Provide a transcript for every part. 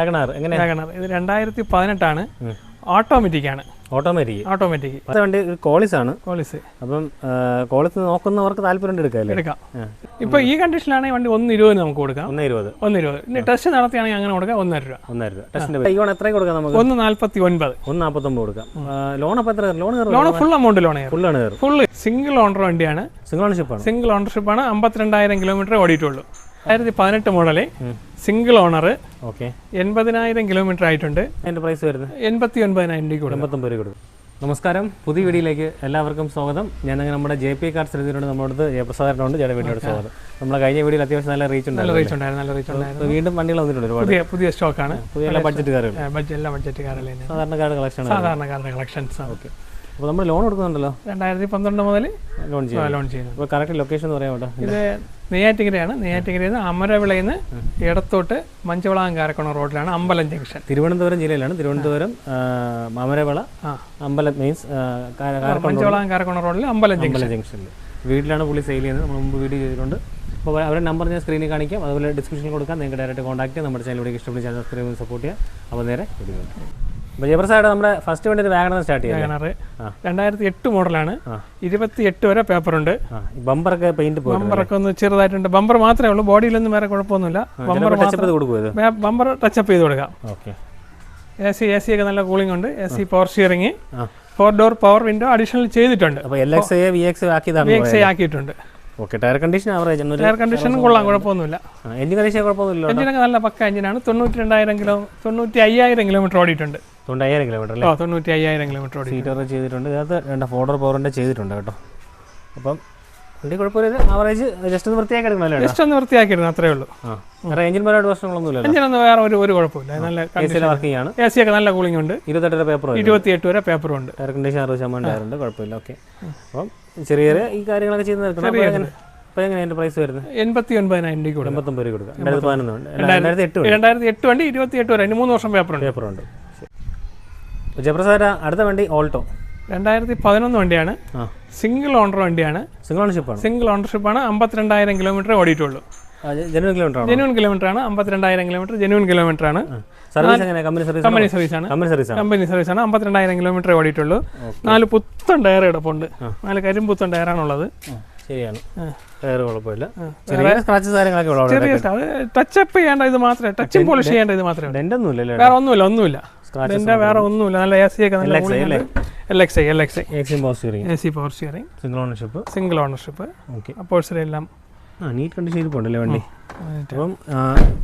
ഇത് രണ്ടായിരത്തി പതിനെട്ടാണ് ഓട്ടോമാറ്റിക് ആണ്. ഓട്ടോമാറ്റിക് ഓട്ടോമാറ്റിക് വണ്ടി കോളിസ് ആണ്. കോളിസ് അപ്പം കോളിസ് നോക്കുന്നവർക്ക് താല്പര്യം എടുക്കാല്ലേ? എടുക്കാം. ഇപ്പൊ ഈ കണ്ടീഷനിലാണ് വണ്ടി ഒന്ന് ഇരുപതിന് നമുക്ക് കൊടുക്കാം. ഒന്ന് ഇരുപത് ഒന്ന് ഇരുപത് ഇനി ടെസ്റ്റ് നടത്തിയാണെങ്കിൽ അങ്ങനെ കൊടുക്കാം ഒന്നര രൂപ. ഒന്നര രൂപ. ടെസ്റ്റിന്റെ എത്ര കൊടുക്കാം നമുക്ക്? ഒന്ന് നാല്പത്തി ഒൻപത് ഒന്ന് നാൽപ്പത്തൊമ്പത് കൊടുക്കാം. ലോൺ അപ്പം എത്ര? Loan loan full amount loan full ആണ് ഫുള്ള് സിംഗിൾ ഓണർ വണ്ടിയാണ്. സിംഗിൾ ഓണർഷിപ്പ് ആണ്. സിംഗിൾ ഓണർഷിപ്പ് ആണ്. അമ്പത്തിരണ്ടായിരം കിലോമീറ്റർ ഓടിയിട്ടുള്ളൂ. രണ്ടായിരത്തി പതിനെട്ട് മോഡൽ സിംഗിൾ ഓണർ ഓക്കെ. എൺപതിനായിരം കിലോമീറ്റർ ആയിട്ടുണ്ട്. അതിന്റെ പ്രൈസ് വരുന്നത്? എൺപത്തി ഒൻപതിനായിരം രൂപ എൺപത്തൊമ്പത് രൂപ കൊടുക്കും. നമസ്കാരം. പുതിയ വീഡിയോയിലേക്ക് എല്ലാവർക്കും സ്വാഗതം. ഞാൻ അങ്ങനെ നമ്മുടെ ജെ പി കാർഡ്സ് എഴുതിയിട്ടുണ്ട് നമ്മുടെ ജയപ്രസാദനുണ്ട് ചേട്ടൻ വീഡിയോയുടെ സ്വാഗതം. നമ്മൾ കഴിഞ്ഞ വീഡിയോയിൽ അത്യാവശ്യം നല്ല റീച്ച് ഉണ്ടായിരുന്നു റീച്ച് ഉണ്ടായിരുന്നു നല്ല റീച്ച് ഉണ്ടായിരുന്നു. വീണ്ടും വണ്ടികൾ വന്നിട്ടുണ്ട് ഒരുപാട്. പുതിയ സ്റ്റോക്കാണ് പുതിയ എല്ലാ ബഡ്ജറ്റ് കാറുകൾ. ബഡ്ജറ്റ് എല്ലാ സാധാരണ തന്നെ സാധാരണക്കാരുടെ കളക്ഷൻ സാധാരണ സാധാരണക്കാരുടെ കളക്ഷൻസ് ഓക്കെ. അപ്പോൾ നമ്മൾ ലോൺ കൊടുക്കുന്നുണ്ടല്ലോ? രണ്ടായിരത്തി പന്ത്രണ്ട് മുതൽ ലോൺ ചെയ്യാം ലോൺ ചെയ്യാം അപ്പോൾ കറക്റ്റ് ലൊക്കേഷൻ എന്ന് പറയാം ഇത് നെയ്യാറ്റിങ്കരയാണ്. നെയ്യാറ്റിങ്കരയിൽ നിന്ന് അമരവിളയിൽ നിന്ന് ഇടത്തോട്ട് മഞ്ചവളം കാരക്കണം റോഡിലാണ് അമ്പലം ജംഗ്ഷൻ. തിരുവനന്തപുരം ജില്ലയിലാണ്. തിരുവനന്തപുരം അമരവിള അമ്പലം മീൻസ് മഞ്ചവളം കാരക്കണം റോഡിൽ അമ്പലം ജംഗ്ഷൻ. ജംഗ്ഷനിൽ വീട്ടിലാണ് പുള്ളി സെയിൽ ചെയ്യുന്നത്. നമ്മൾ മുമ്പ് വീഡിയോ ചെയ്തിട്ടുണ്ട്. അപ്പോൾ അവരുടെ നമ്പർ ഞാൻ സ്ക്രീനിൽ കാണിക്കാം. അതുപോലെ ഡിസ്ക്രിപ്ഷനിൽ കൊടുക്കാം. നിങ്ങൾക്ക് ഡയറക്റ്റ് കോൺടാക്ട് ചെയ്യാം. നമ്മുടെ ചാനലിലൂടെ ഇഷ്ടപ്പെടുന്ന ചാനൽ സബ്സ്ക്രൈബ് സപ്പോർട്ട് ചെയ്യാം. അപ്പോൾ നേരെ വീഡിയോ ജയപ്രസാദ് നമ്മുടെ ഫസ്റ്റ് വണ്ടി വാഗണർ സ്റ്റാർട്ട് ചെയ്യാം വാഗണർ. രണ്ടായിരത്തി എട്ട് മോഡലാണ്. ഇരുപത്തി എട്ട് വരെ പേപ്പറുണ്ട്. ബമ്പറൊക്കെ പെയിന്റ് പോയി ബമ്പറൊക്കെ ഒന്ന് ചെറുതായിട്ടുണ്ട്. ബമ്പർ മാത്രമേ ഉള്ളൂ. ബോഡിയിലൊന്നും വേറെ കുഴപ്പമൊന്നുമില്ല. ബമ്പർ ബമ്പർ ടച്ചപ്പ് ചെയ്ത് കൊടുക്കാം. Okay A C A C ഒക്കെ നല്ല കൂളിംഗ് ഉണ്ട്. A C power steering four door power window additional ചെയ്തിട്ടുണ്ട്. ആക്കിയിട്ടുണ്ട്. Okay tyre condition average tyre condition കൊള്ളാം കുഴപ്പമൊന്നുമില്ല. എഞ്ചിൻ കണ്ടീഷൻ കുഴപ്പമൊന്നുമില്ല എഞ്ചിനൊക്കെ നല്ല പക്ക എഞ്ചിനാണ് തൊണ്ണൂറ്റി രണ്ടായിരം കിലോ തൊണ്ണൂറ്റി അയ്യായിരം കിലോമീറ്റർ ഓടിയിട്ടുണ്ട്. തൊണ്ടായിരം കിലോമീറ്റർ അല്ലേ? തൊണ്ണൂറ്റി അയ്യായിരം കിലോമീറ്റർ സീറ്റർ ചെയ്തിട്ടുണ്ട്. ഇതിനകത്ത് രണ്ട് ഫോർഡർ പവറിന്റെ ചെയ്തിട്ടുണ്ട് കേട്ടോ. അപ്പം വണ്ടി കുഴപ്പമില്ല. ആവറേജ് ജസ്റ്റ് ഒന്ന് വൃത്തിയാക്കി എടുക്കണമല്ലോ ജസ്റ്റ് ഒന്ന് വൃത്തിയാക്കിയിരുന്നു അത്രേ ഉള്ളൂ. വേറെ എഞ്ചിൻ പരമായിട്ട് പ്രശ്നങ്ങളൊന്നുമില്ല എഞ്ചിനൊന്നും വേറെ ഒരു ഒരു കുഴപ്പമില്ല. നല്ല വർക്കിംഗ് ആണ് എ സി ഒക്കെ നല്ല കൂളിംഗ് ഉണ്ട്. ഇരുപത്തെട്ടര പേപ്പർ വരും. ഇരുപത്തിയെട്ട് വരെ പേപ്പറും ഉണ്ട്. എയർ കണ്ടീഷൻ അറുപത് ശതമാനം ടയറുണ്ട് കുഴപ്പമില്ല. ഓക്കെ അപ്പം ചെറിയ ഈ കാര്യങ്ങളൊക്കെ ചെയ്ത് അപ്പോൾ പ്രൈസ് വരുന്നത്? എൺപത്തി ഒൻപതിനായിരം രൂപ കൊടുക്കും. എൺപത്തൊമ്പത് രൂപ കൊടുക്കാം. രണ്ടായിരത്തി പതിനൊന്ന് ഉണ്ട് രണ്ടായിരത്തി എട്ട് വണ്ടി. രണ്ടായിരത്തി എട്ട് വണ്ടി വരെ. മൂന്ന് വർഷം പേപ്പറുണ്ട് പേപ്പറുണ്ട് ജയപ്രസാദ് അടുത്ത വണ്ടി ഓൾട്ടോ. രണ്ടായിരത്തി പതിനൊന്ന് വണ്ടിയാണ് സിംഗിൾ ഓണർ വണ്ടിയാണ്. സിംഗിൾ ഓണർഷിപ്പ് ആണ്. സിംഗിൾ ആണ്. അമ്പത്തിരണ്ടായിരം കിലോമീറ്റർ ഓടിയിട്ടുള്ളൂ. ജനുവൻ കിലോമീറ്റർ ജെനുവൻ കിലോമീറ്റർ ആണ്? അമ്പത്തിരണ്ടായിരം കിലോമീറ്റർ ജെനുവൻ കിലോമീറ്റർ ആണ്. സർവീസ് എങ്ങനെ കമ്പനി സർവീസ് കമ്പനി സർവീസ് ആണ്? കമ്പനി സർവീസ് ആണ്. കമ്പനി സർവീസ് ആണ്? അമ്പത്തിരണ്ടായിരം കിലോമീറ്റർ ഓടിയിട്ടുള്ളൂ. നാല് പുത്തൻ ടയർ കിടപ്പുണ്ട് നാല് കരിമ്പുത്തൻ ടയറാണുള്ളത് ശരിയാണ്. ടയർ കുഴപ്പമില്ല. ചെറിയ സ്ക്രാച്ചസ് കാര്യങ്ങളൊക്കെ ഉള്ളൂ ചെറിയ ടച്ച് ടച്ചപ്പ് ചെയ്യേണ്ട ഇത് മാത്രമേ ടച്ചും പോളിഷ് ചെയ്യേണ്ട ഇത് മാത്രമേ ഉള്ളൂ. ഡെന്റ് വേറെ ഒന്നുമില്ല ഒന്നുമില്ല. ഇതിന്റെ വേറെ ഒന്നുമില്ല നല്ല എ സി ഒക്കെ നല്ല L X I L X I Exim power steering A C power steering single ownership single ownership okay എല്ലാം. ആ നീറ്റ് കണ്ടീഷൻ ഇരിപ്പുണ്ടല്ലേ വണ്ടി? അപ്പം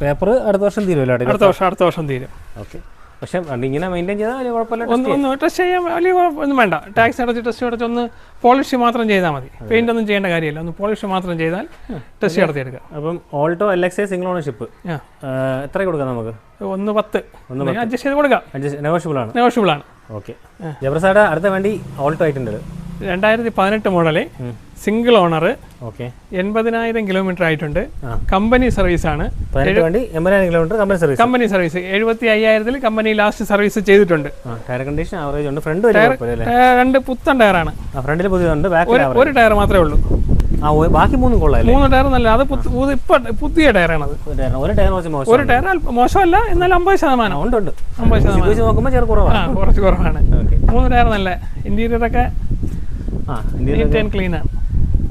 പേപ്പർ അടുത്ത വർഷം തീരുമല്ലോ അടുത്ത വർഷം അടുത്ത വർഷം തീരും. ഓക്കെ പക്ഷെ ഇങ്ങനെ മെയിന്റെയിൻ ചെയ്താൽ വലിയ കുഴപ്പമില്ല ഒന്ന് ഒന്ന് ടെസ്റ്റ് ചെയ്യാൻ വലിയ കുഴപ്പമൊന്നും വേണ്ട. ടാക്സ് അടച്ച് ടെസ്റ്റ് അടച്ച് ഒന്ന് പോളിഷ് മാത്രം ചെയ്താൽ മതി. പെയിന്റ് ഒന്നും ചെയ്യേണ്ട കാര്യമില്ല. ഒന്ന് പോളിഷ് മാത്രം ചെയ്താൽ ടെസ്റ്റ് നടത്തിയെടുക്കാം. അപ്പം Alto L X single ownership എത്ര കൊടുക്കാം നമുക്ക്? ഒന്ന് പത്ത്. അഡ്ജസ്റ്റ് ചെയ്ത് കൊടുക്കാം. നെഗോഷ്യബിൾ ആണ്. നെഗോഷ്യബിൾ ആണ്. ഓക്കെ ജബർസാടെ അടുത്ത വണ്ടി ഓൾട്ടോ ആയിട്ടുണ്ട്. രണ്ടായിരത്തി പതിനെട്ട് മോഡൽ സിംഗിൾ ഓണർ ഓക്കെ. എൺപതിനായിരം കിലോമീറ്റർ ആയിട്ടുണ്ട്. കമ്പനി സർവീസ് ആണ് kilometre company service. Company service. എഴുപത്തി അയ്യായിരത്തിൽ കമ്പനി ലാസ്റ്റ് സർവീസ് ചെയ്തിട്ടുണ്ട്. ടയർ കണ്ടീഷൻ ആവറേജ് ഉണ്ട്. ഫ്രണ്ട് രണ്ട് പുത്തൻ ടയറാണ് ആണ്. ഫ്രണ്ടിൽ പുതിയതുണ്ട് ഒരു ടയർ മാത്രമേ ഉള്ളൂ. ആ ബാക്കി മൂന്നും കൊള്ളാല്ലേ മൂന്ന് ടയർ നല്ല അത് ഇപ്പൊ പുതിയ ടയറാണ് അത് ഒരു ടയർ ഒരു ടയർ മോശമല്ല എന്നാൽ അമ്പത് ശതമാനം. ഉണ്ട് ഉണ്ട്. അമ്പത് ശതമാനം. നോക്കുമ്പോൾ കുറവാണ്. കുറച്ച് കുറവാണ്. മൂന്ന് ടയർ നല്ല. ഇന്റീരിയർ ഒക്കെ നീറ്റ് ആൻഡ് ക്ലീൻ ആണ്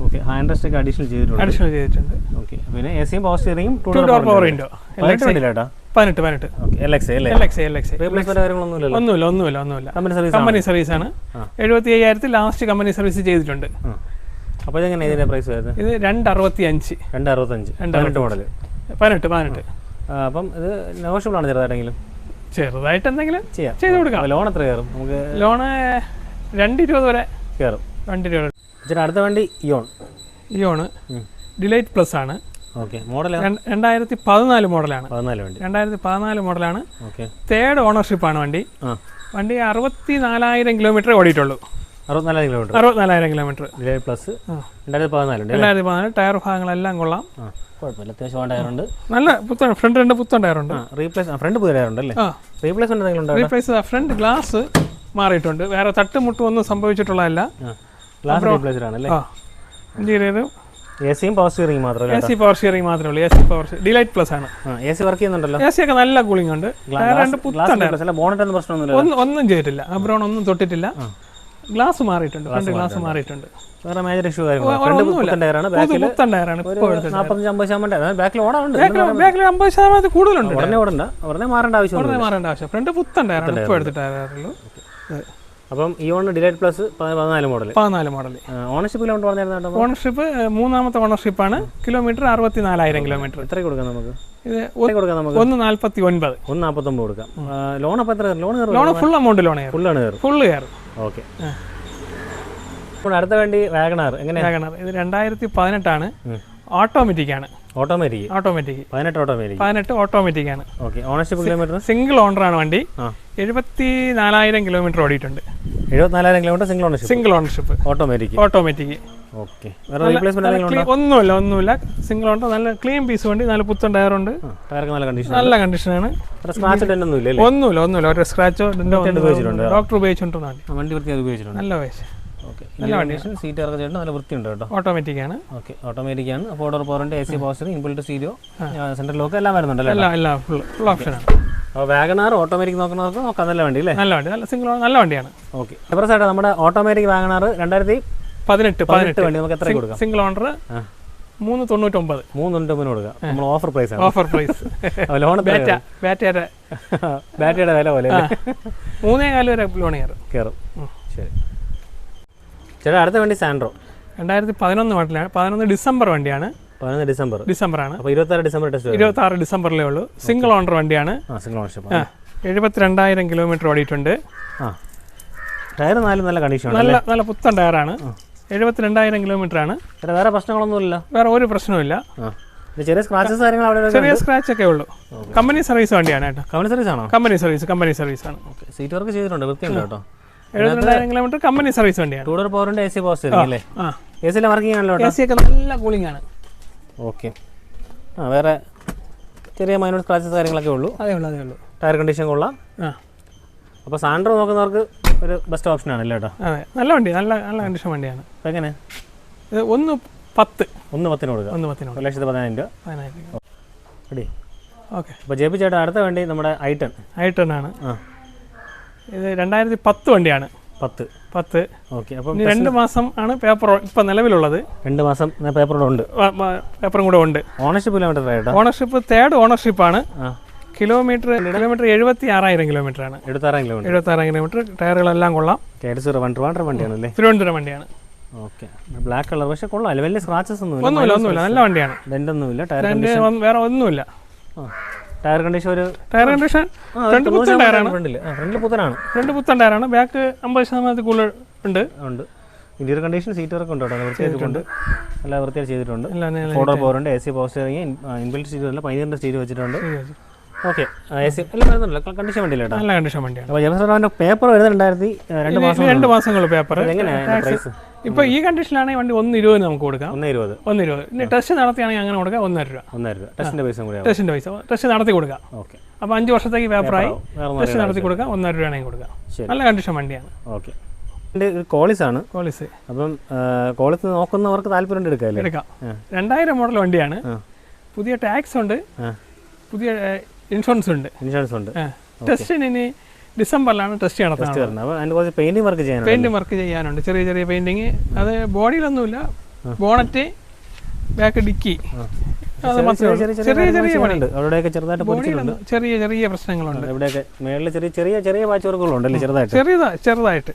ഓക്കെ ഹാൻഡ് റെസ്റ്റ് ഒക്കെ അഡീഷണൽ ചെയ്തിട്ടുണ്ട്. അഡീഷണൽ ചെയ്തിട്ടുണ്ട്. ഓക്കെ പിന്നെ എ സിയും പവർ സ്റ്റിയറിംഗും ടു ഡോർ വിൻഡോ പതിനെട്ട് പതിനെട്ട്. പതിനെട്ട് ഒന്നുമില്ല ഒന്നുമില്ല ഒന്നുമില്ല. കമ്പനി സർവീസ് ആണ്. എഴുപത്തി അയ്യായിരത്തിൽ ലാസ്റ്റ് കമ്പനി സർവീസ് ചെയ്തിട്ടുണ്ട്. അപ്പോൾ എങ്ങനെ ഇതിന്റെ പ്രൈസ് വരുന്നത്? ഇത് രണ്ട് അറുപത്തി അഞ്ച് രണ്ട് അറുപത്തഞ്ച് പതിനെട്ട് മോഡൽ പതിനെട്ട്. പതിനെട്ട് അപ്പം ഇത് നെഗോഷ്യബിൾ ആണ് ചെറുതായിട്ടെങ്കിലും? ചെറുതായിട്ട് എന്തെങ്കിലും ചെയ്യാം. ചെയ്ത് കൊടുക്കാം. ലോൺ എത്ര കയറും? നമുക്ക് ലോണ് രണ്ട് ഇരുപത് വരെ കയറും. ഇച്ചിരി അടുത്ത വണ്ടി ഇയോൺ ഇയോണ് ഡിലൈറ്റ് പ്ലസ് ആണ്. ഓക്കെ മോഡൽ രണ്ട്- രണ്ടായിരത്തി പതിനാല് മോഡലാണ്. പതിനാല് വണ്ടി. രണ്ടായിരത്തി പതിനാല് മോഡലാണ്. ഓക്കെ തേർഡ് ഓണർഷിപ്പ് ആണ് വണ്ടി. വണ്ടി അറുപത്തി നാലായിരം കിലോമീറ്റർ ഓടിയിട്ടുള്ളൂ. അറുപത്തിനാലായിരം കിലോമീറ്റർ. അറുപത്തിനാലായിരം കിലോമീറ്റർ. Delight plus. രണ്ടായിരത്തി പതിനാല് രണ്ടായിരത്തി പതിനാല് ടയർ ഭാഗങ്ങളെല്ലാം കൊള്ളാം. ആ കുഴപ്പമില്ല. അത്യാവശ്യം ടയറുണ്ട് നല്ല പുത്തൻ ഫ്രണ്ട് രണ്ട് പുത്തൻ ടയറുണ്ട് ആ റീപ്ലേസ് ഫ്രണ്ട് പുതിയ ടയറുണ്ട് അല്ലേ? ആ. റീപ്ലേസ്മെന്റ് എന്തെങ്കിലും ഉണ്ടോ റീപ്ലേസ് ഫ്രണ്ട് ഗ്ലാസ് മാറിയിട്ടുണ്ട്. വേറെ തട്ടുമുട്ടും ഒന്നും സംഭവിച്ചിട്ടുള്ളതല്ല. ഇന്റീരിയർ എ സിയും പവർ സ്റ്റിയറിംഗ് മാത്രമേ എ സി പവർ മാത്രമേ ഉള്ളൂ. A C power delight plus ആണ്. ആ എ സി വർക്ക് ചെയ്യുന്നുണ്ടല്ലോ? എ സി ഒക്കെ നല്ല കൂളിംഗ് ഉണ്ട്. രണ്ട് ബോണറ്റ് ഒന്നും പ്രശ്നമൊന്നുമില്ല ഒന്നും ഒന്നും ചെയ്തിട്ടില്ല. അബ്രോൺ ഒന്നും തൊട്ടിട്ടില്ല. ഗ്ലാസ് മാറിയിട്ടുണ്ട്. ഫ്രണ്ട് ഗ്ലാസ് മാറിയിട്ടുണ്ട്. വേറെ മേജർ ഇഷ്യൂ ബാക്കിൽ അമ്പത് ശതമാനത്തിൽ കൂടുതലുണ്ട് ഉടനെ ഓടണ്ട. ഉടനെ മാറേണ്ട ആവശ്യം. ഫ്രണ്ട് പുത്തൻ ടയറാണ് ഇപ്പോൾ എടുത്ത ടയറുള്ളൂ അപ്പം ഈ ഓണർ ഡിലൈറ്റ് പ്ലസ് പതിനാല് മോഡൽ പതിനാല് മോഡൽ ഓണർഷിപ്പ് കിലോമീറ്റർ പറഞ്ഞായിരുന്നു ഓണർഷിപ്പ് മൂന്നാമത്തെ ഓണർഷിപ്പാണ് കിലോമീറ്റർ അറുപത്തി നാലായിരം കിലോമീറ്റർ എത്ര കൊടുക്കാം നമുക്ക്? ഇത് കൊടുക്കാം നമുക്ക്? ഒന്ന് നാൽപ്പത്തി ഒൻപത് ഒന്ന് നാൽപ്പത്തൊമ്പത് കൊടുക്കാം ലോൺ അപ്പം എത്ര? Loan loan full amount loan full ആണ് കയറും. ഫുള്ള് കയറും. ഓക്കെ അടുത്ത വേണ്ടി വാഗണാർ എങ്ങനെ? വാഗണാർ. ഇത് രണ്ടായിരത്തി പതിനെട്ടാണ്. ഓട്ടോമാറ്റിക് ആണ് ഓട്ടോമാറ്റിക്? ഓട്ടോമാറ്റിക്. പതിനെട്ട് ഓട്ടോമാറ്റിക്. പതിനെട്ട് ഓട്ടോമാറ്റിക് ആണ് okay ownership kilometre single owner ആണ് വണ്ടി. എഴുപത്തി നാലായിരം കിലോമീറ്റർ ഓടിയിട്ടുണ്ട്. എഴുപത്തിനാലായിരം kilometre single ownership single ownership automatic. Automatic. Okay. വേറെ റീപ്ലേസ്മെന്റ് എന്തെങ്കിലും ഉണ്ടോ ഒന്നുമില്ല ഒന്നുമില്ല. സിംഗിൾ ഓണർ നല്ല ക്ലീൻ പീസ് വണ്ടി നല്ല പുത്തൻ ടയറുണ്ട് ടയർക്ക് നല്ല കണ്ടീഷൻ നല്ല കണ്ടീഷനാണ് സ്ക്രാച്ച് അല്ലേ? ഒന്നുമില്ല ഒന്നുമില്ല. ഒരു സ്ക്രാച്ചോ ഉപയോഗിച്ചിട്ടുണ്ട്. ഡോക്ടർ ആ, വണ്ടി ഉപയോഗിച്ചിട്ടുണ്ട്? നല്ല വയസ്സ് ഓക്കെ. നല്ല കണ്ടീഷൻ സീറ്റ് ഇറക്കം ചേട്ടൻ നല്ല വൃത്തിയുണ്ട് കേട്ടോ. ഓട്ടോമാറ്റിക് ആണ് ഓക്കെ ഓട്ടോമാറ്റിക് ആണ് ഫോർ ഡോർ പോറിന്റെ A C poster inbuilt stereo central lock എല്ലാം വരുന്നുണ്ടല്ലോ ഫുൾ ഫുൾ ഓപ്ഷനാണ് അപ്പോൾ വാഗണാർ ഓട്ടോമാറ്റിക് നോക്കുന്നവർക്ക് നോക്കാം നല്ല വണ്ടി അല്ലേ? നല്ല വണ്ടി നല്ല സിംഗിൾ നല്ല വണ്ടിയാണ്. ഓക്കെ. എത്ര സൈഡ് നമ്മുടെ ഓട്ടോമാറ്റിക് വാഗണാർ രണ്ടായിരത്തി പതിനെട്ട് പതിനെട്ട് വണ്ടി നമുക്ക് എത്ര കൊടുക്കാം? Single owner. മൂന്ന് തൊണ്ണൂറ്റൊമ്പത്. മുന്നേ കൊടുക്കാം. നമ്മൾ ഓഫർ പ്രൈസ് ആണ്. ഓഫർ പ്രൈസ് ലോൺ ബാറ്റ ബാറ്റയുടെ ബാറ്ററിയുടെ വില പോലെ? മൂന്നേ കാൽ വരെ ലോൺ കയറും. കയറും. ചേട്ടാ അടുത്ത വണ്ടി സാൻഡ്രോ. രണ്ടായിരത്തി പതിനൊന്ന് മോഡലാണ് പതിനൊന്ന് ഡിസംബർ വണ്ടിയാണ്. പതിനൊന്ന് ഡിസംബർ. ഡിസംബറാണ്. അപ്പോൾ ഇരുപത്താറ് ഡിസംബർ ടെസ്റ്റ് ഇരുപത്തി ആറ് ഡിസംബറിലേ ഉള്ളൂ. സിംഗിൾ ഓണർ വണ്ടിയാണ്. സിംഗിൾ ഓണർഷിപ്പ് ആ എഴുപത്തിരണ്ടായിരം കിലോമീറ്റർ ഓടിയിട്ടുണ്ട്. ആ. ടയർ നാലും നല്ല കണ്ടീഷൻ നല്ല നല്ല പുത്തൻ ടയറാണ്. എഴുപത്തിരണ്ടായിരം കിലോമീറ്റർ ആണ് വേറെ പ്രശ്നങ്ങളൊന്നുമില്ല? വേറെ ഒരു പ്രശ്നവുമില്ല ചെറിയ സ്ക്രാച്ചസ് കാര്യങ്ങൾ അവിടെ ചെറിയ സ്ക്രാച്ച് ഒക്കെ ഉള്ളൂ. കമ്പനി സർവീസ് വണ്ടിയാണ് കേട്ടോ കമ്പനി സർവീസ് ആണോ? കമ്പനി സർവീസ് കമ്പനി സർവീസ് ആണ്. ഓക്കെ. സീറ്റ് വർക്ക് ചെയ്തിട്ടുണ്ട് വൃത്തിയുണ്ട് കേട്ടോ. എഴുപത്തിരണ്ടായിരം കിലോമീറ്റർ കമ്പനി സർവീസ് വണ്ടിയാണ്. ടൂഡർ പവറിന്റെ എ സി പോസ്റ്റ് അല്ലേ? എ സിയിലെ വർക്കിംഗ് ആണല്ലോ എ സി ഒക്കെ നല്ല കൂളിംഗ് ആണ്. ഓക്കെ ആ വേറെ ചെറിയ മൈനോർ സ്ക്രാച്ചസ് കാര്യങ്ങളൊക്കെ ഉള്ളൂ. അതേ ഉള്ളൂ അതേ ഉള്ളൂ. ടയർ കണ്ടീഷൻ കൊള്ളാം. ആ. അപ്പോൾ സാൻഡ്രോ നോക്കുന്നവർക്ക് ഒരു ബെസ്റ്റ് ഓപ്ഷൻ ആണല്ലേ കേട്ടോ? അതെ. നല്ല വണ്ടി നല്ല നല്ല കണ്ടീഷൻ വണ്ടിയാണ്. എങ്ങനെ? ഇത് ഒന്ന് പത്ത്. ഒന്ന് പത്തിന് കൊടുക്കുക ഒന്ന് പത്തിന് ഒരു ലക്ഷത്തി പതിനായിരം രൂപ. പതിനായിരം റെഡി. ഓക്കെ. അപ്പോൾ ജെ പി ചേട്ടാ അടുത്ത വണ്ടി നമ്മുടെ ഐട്ടൺ ഐട്ടൺ ആണ്. ആ. ഇത് രണ്ടായിരത്തി പത്ത് വണ്ടിയാണ്. പത്ത്. പത്ത്. ഓക്കെ അപ്പം രണ്ട് മാസം ആണ് പേപ്പർ ഇപ്പം നിലവിലുള്ളത്. രണ്ട് മാസം പേപ്പറോടെ ഉണ്ട്. പേപ്പറും കൂടെ ഉണ്ട്. Ownership kilometre ownership third ownership ആണ്. കിലോമീറ്റർ കിലോമീറ്റർ എഴുപത്തി ആറായിരം കിലോമീറ്റർ ആണ്. എഴുപത്താറായിരം കിലോമീറ്റർ എഴുപത്തി ആറായിരം കിലോമീറ്റർ ടയറുകളെല്ലാം കൊള്ളാം വണ്ടിയാണ് വണ്ടിയാണല്ലേ? തിരുവനന്തപുരം വണ്ടിയാണ്. ഓക്കെ. ബ്ലാക്ക് കളർ പക്ഷേ കൊള്ളാം. വലിയ സ്ക്രാച്ചസ് ഒന്നുമില്ല. ഒന്നുമില്ല ഒന്നുമില്ല. നല്ല വണ്ടിയാണ്. ഡെന്റൊന്നുമില്ല ടയർ ഒന്നും- വേറെ ഒന്നുമില്ല. ടയർ കണ്ടീഷൻ ഒരു ടയർ കണ്ടീഷൻ രണ്ട് പുത്തൻ ടയറാണ് ഫ്രണ്ടിൽ ഫ്രണ്ടിൽ പുത്തനാണ്. രണ്ട് പുത്തൻ ടയറാണ് ബാക്ക് അമ്പത് ശതമാനത്തിൽ കൂടുതൽ ഉണ്ട്. ഉണ്ട്. ഇന്റീരിയർ കണ്ടീഷൻ സീറ്റ് വർക്ക് ഉണ്ട് കേട്ടോ. വൃത്തിയായിട്ടുണ്ട് നല്ല വൃത്തിയായി ചെയ്തിട്ടുണ്ട് ഫോട്ടോ പവറുണ്ട് എ സി പോസ്റ്റ് ഇറങ്ങി ഇൻബിൽറ്റ് സ്റ്റീരിയോ അല്ല പൈനീറിന്റെ സ്റ്റീരിയോ വെച്ചിട്ടുണ്ട്. ഓക്കെ. എ എല്ലാം വരുന്നുണ്ടല്ലോ. കണ്ടീഷൻ നല്ല കണ്ടീഷൻ വണ്ടിയാണ് അപ്പോൾ പേപ്പർ രണ്ട് മാസം രണ്ട് മാസങ്ങൾ പേപ്പർ എങ്ങനെയാണ് ഇപ്പൊ ഈ കണ്ടീഷനിലാണെങ്കിൽ വണ്ടി ഒന്ന് ഇരുപതിന് നമുക്ക് കൊടുക്കാം. ഒന്ന് ഇരുപത്. ഒന്ന് ഇരുപത്. ഇനി ടെസ്റ്റ് നടത്തിയാണെങ്കിൽ അങ്ങനെ കൊടുക്കാം ഒന്നര രൂപ. ഒന്നര രൂപ. ടെസ്റ്റിന്റെ പൈസ ടെസ്റ്റിന്റെ പൈസ. ടെസ്റ്റ് നടത്തി കൊടുക്കാം. ഓക്കെ. അപ്പോൾ അഞ്ച് വർഷത്തേക്ക് പേപ്പറായി ടെസ്റ്റ് നടത്തി കൊടുക്കാം ഒന്നര രൂപയാണെങ്കിൽ കൊടുക്കാം. നല്ല കണ്ടീഷൻ വണ്ടിയാണ്. ഓക്കെ. കോളിസ് ആണ്. കോളിസ്. അപ്പം കോളിസ് നോക്കുന്നവർക്ക് താല്പര്യം എടുക്കാം. ആ. രണ്ടായിരം മോഡൽ വണ്ടിയാണ്. പുതിയ ടാക്സ് ഉണ്ട്. പുതിയ ഇൻഷുറൻസ് ഉണ്ട്. ഇൻഷുറൻസ് ഉണ്ട്. ടെസ്റ്റിന് ഇനി ഡിസംബറിലാണ് ടെസ്റ്റ് നടത്തുന്നത് അതിന്റെ കുറച്ച് പെയിന്റിങ് വർക്ക് ചെയ്യാനുണ്ട്. പെയിന്റ് വർക്ക് ചെയ്യാനുണ്ട്. ചെറിയ ചെറിയ പെയിന്റിങ് അത് ബോഡിയിലൊന്നുമില്ല. ബോണറ്റ് ബാക്ക് ഡിക്കി ചെറിയ ചെറിയ അവിടെയൊക്കെ ചെറുതായിട്ട് പൊടിച്ചിട്ടുണ്ട്. ചെറിയ ചെറിയ പ്രശ്നങ്ങളുണ്ട്. ഇവിടെയൊക്കെ മേളിൽ ചെറിയ ചെറിയ ചെറിയ പാച്ച് വർക്കുകളുണ്ടല്ലേ ചെറുതായിട്ട്? ചെറിയതാ ചെറുതായിട്ട്.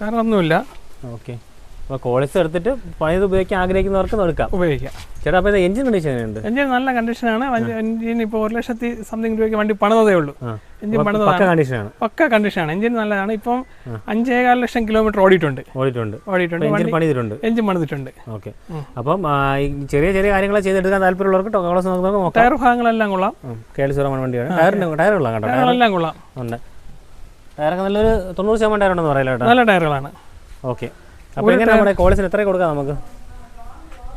വേറെ ഒന്നുമില്ല ഓക്കെ. അപ്പോൾ കോളിസ് എടുത്തിട്ട് പണിത് ഉപയോഗിക്കാൻ ആഗ്രഹിക്കുന്നവർക്ക് എടുക്കാം ഉപയോഗിക്കാം. ചേട്ടാ അപ്പോൾ എഞ്ചിൻ കണ്ടീഷൻ ഉണ്ട് എഞ്ചിൻ നല്ല കണ്ടീഷനാണ് എഞ്ചിൻ ഇപ്പോൾ ഒരു ലക്ഷത്തി സംതിങ് രൂപയ്ക്ക് വണ്ടി പണിതേ ഉള്ളൂ. എഞ്ചിൻ പക്ക കണ്ടീഷനാണ് പക്ക കണ്ടീഷനാണ് എഞ്ചിൻ നല്ലതാണ്. ഇപ്പം അഞ്ചേകാൽ ലക്ഷം കിലോമീറ്റർ ഓടിയിട്ടുണ്ട്. ഓടിയിട്ടുണ്ട്. ഓടിയിട്ടുണ്ട്. എഞ്ചിൻ പണിതിട്ടുണ്ട്. എഞ്ചിൻ പണിതിട്ടുണ്ട്. ഓക്കെ. അപ്പം ചെറിയ ചെറിയ കാര്യങ്ങൾ ചെയ്തെടുക്കാൻ താല്പര്യമുള്ളവർക്ക് ടോക്കോളസ് നോക്കുന്നത് നോക്കാം ടയർ ഭാഗങ്ങളെല്ലാം കൊള്ളാം. കെ എൽ സീറോ വണ്ടിയാണ് ടയറിന് ടയർ കൊള്ളാം കേട്ടോ ടയറെല്ലാം കൊള്ളാം. ഉണ്ട്. ടയറൊക്കെ നല്ലൊരു തൊണ്ണൂറ് ശതമാനം ടയർ ഉണ്ടെന്ന് പറയില്ല നല്ല ടയറുകളാണ്. ഓക്കെ. അപ്പോൾ എങ്ങനെ നമ്മുടെ കോളേജിന് എത്ര കൊടുക്കാം നമുക്ക്?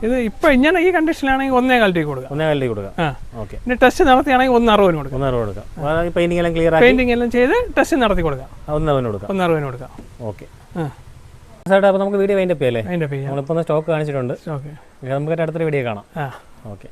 ഇത് ഇപ്പൊ ഇങ്ങനെ ഈ കണ്ടീഷനിലാണെങ്കിൽ ഒന്നേ കാലത്തേക്ക് കൊടുക്കാം. ഒന്നേ കല്ലിൽ കൊടുക്കാം. ആ. ഓക്കെ. ഇനി ടെസ്റ്റ് നടത്തിയാണെങ്കിൽ ഒന്ന് അറുപതിന് കൊടുക്കാം. ഒന്നര കൊടുക്കാം. ഈ പെയിന്റിംഗ് എല്ലാം ക്ലിയർ പെയിന്റിംഗ് എല്ലാം ചെയ്ത് ടെസ്റ്റ് നടത്തി കൊടുക്കാം. അറുപതിന് കൊടുക്കാം. ഒന്ന് അറുപതിന് കൊടുക്കാം. ഓക്കെ. അപ്പോൾ നമുക്ക് വീഡിയോ വൈൻഡപ്പ് ചെയ്യല്ലേ? അതിന്റെ പേ നമ്മളിപ്പോൾ സ്റ്റോക്ക് കാണിച്ചിട്ടുണ്ട്. ഓക്കെ നമുക്ക് അടുത്തൊരു വീഡിയോ കാണാം. ഓക്കെ.